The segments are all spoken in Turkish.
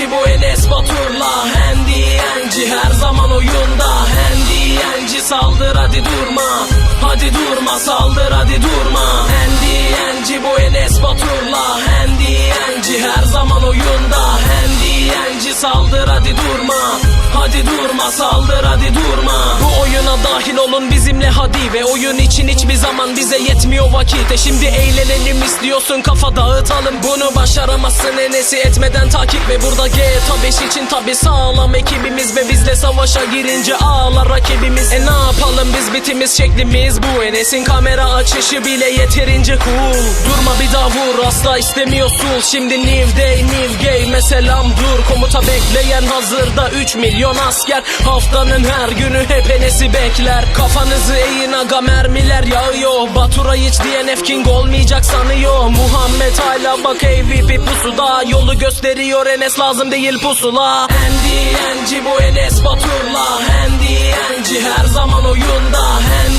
Yenci bu Enes Batur'la Hendi Yenci her zaman oyunda. Hendi Yenci saldır hadi durma. Hadi durma saldır hadi durma. Hendi Yenci bu Enes Batur'la Hendi Yenci her zaman oyunda. Hendi Yenci saldır hadi durma. Hadi durma saldır hadi durma. Bu oyuna dahil olun bizimle hadi. Ve oyun için hiçbir zaman bize yetmiyor vakit. E şimdi eğlenelim istiyorsun kafa dağıtalım. Bunu başaramazsın enesi etmeden takip. Ve burada GTA 5 için tabi sağlam ekibimiz. Ve bizle savaşa girince ağlar rakibimiz. E ne yapalım biz bitimiz şeklimiz bu. Enes'in kamera açışı bile yeterince cool. Durma bir daha vur asla istemiyorsun. Şimdi new day new game. Selam dur Komuta bekleyen hazırda 3 milyon asker. Haftanın her günü hep Enes'i bekler. Kafanızı eğin aga mermiler yağıyor. Batura hiç DNF King olmayacak sanıyor. Muhammed hala bak AVP pusuda Yolu gösteriyor Enes lazım değil pusula. NDNC bu Enes Batur'la. NDNC her zaman oyunda. NDNC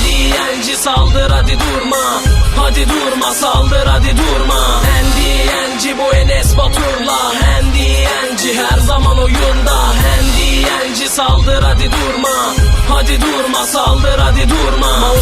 Hadi durma saldır hadi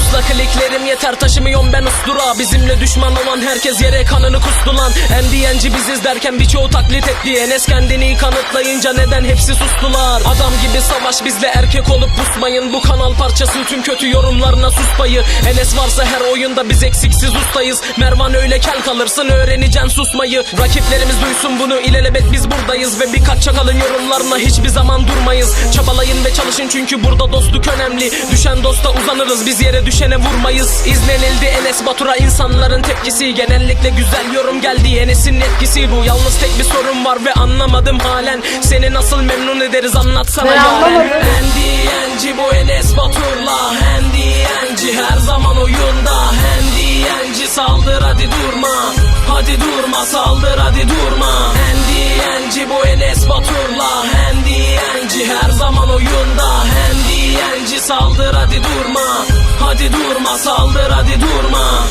durma Mouse'la kliklerim yeter taşımıyorum ben ustura. Bizimle düşman olan herkes yere kanını kustu lan. NDNC biziz derken birçoğu taklit etti. Enes kendini kanıtlayınca neden hepsi sustular? Adam gibi savaş bizle erkek olup pusmayın Bu kanal parçası tüm kötü yorumlarına sus payı. Enes varsa her oyunda biz eksiksiz ustayız. Mervan öyle kel kalırsın öğreneceksin susmayı. Rakiplerimiz duysun bunu ilelebet biz buradayız. Ve birkaç çakalın yorumlarına hiçbir zaman durmayız. Çabalayın ve çalışın çünkü burada dostluk önemli. Düşen dosta uzanırız biz yere düşene vurmayız. İzlenildi Enes Batur'a insanların tepkisi. Genellikle güzel yorum geldi Enes'in etkisi. Bu Yalnız tek bir sorun var ve anlamadım halen. Seni nasıl memnun ederiz anlatsana yaren. anlamadım. NDNC bu Enes Batur'la. NDNC her zaman oyunda. NDNC saldır hadi durma. Hadi durma saldır hadi durma. NDNC bu Enes Batur'la. NDNC her zaman oyunda. NDNC saldır hadi durma Hadi durma saldır hadi durma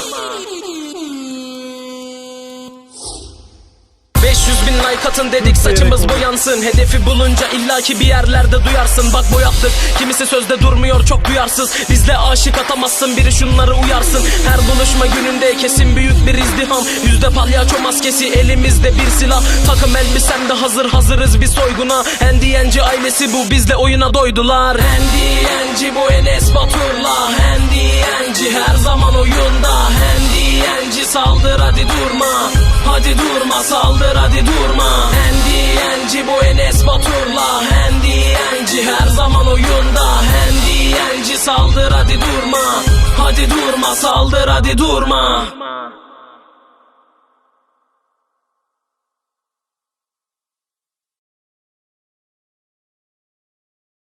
like atın dedik saçımız boyansın. Hedefi bulunca illaki bir yerlerde duyarsın. Bak boyattık kimisi sözde durmuyor çok duyarsız. Bizle aşık atamazsın biri şunları uyarsın. Her buluşma gününde kesin büyük bir izdiham. Yüzde palyaço maskesi elimizde bir silah. Takım elbisem de hazır hazırız bir soyguna. NDNC ailesi bu bizle oyuna doydular. NDNC bu Enes Batur'la. NDNC her zaman oyunda. NDNC saldır hadi durma Hadi durma saldır hadi durma. NDNC bu Enes Batur'la. NDNC her zaman oyunda. NDNC saldır hadi durma. Hadi durma saldır hadi durma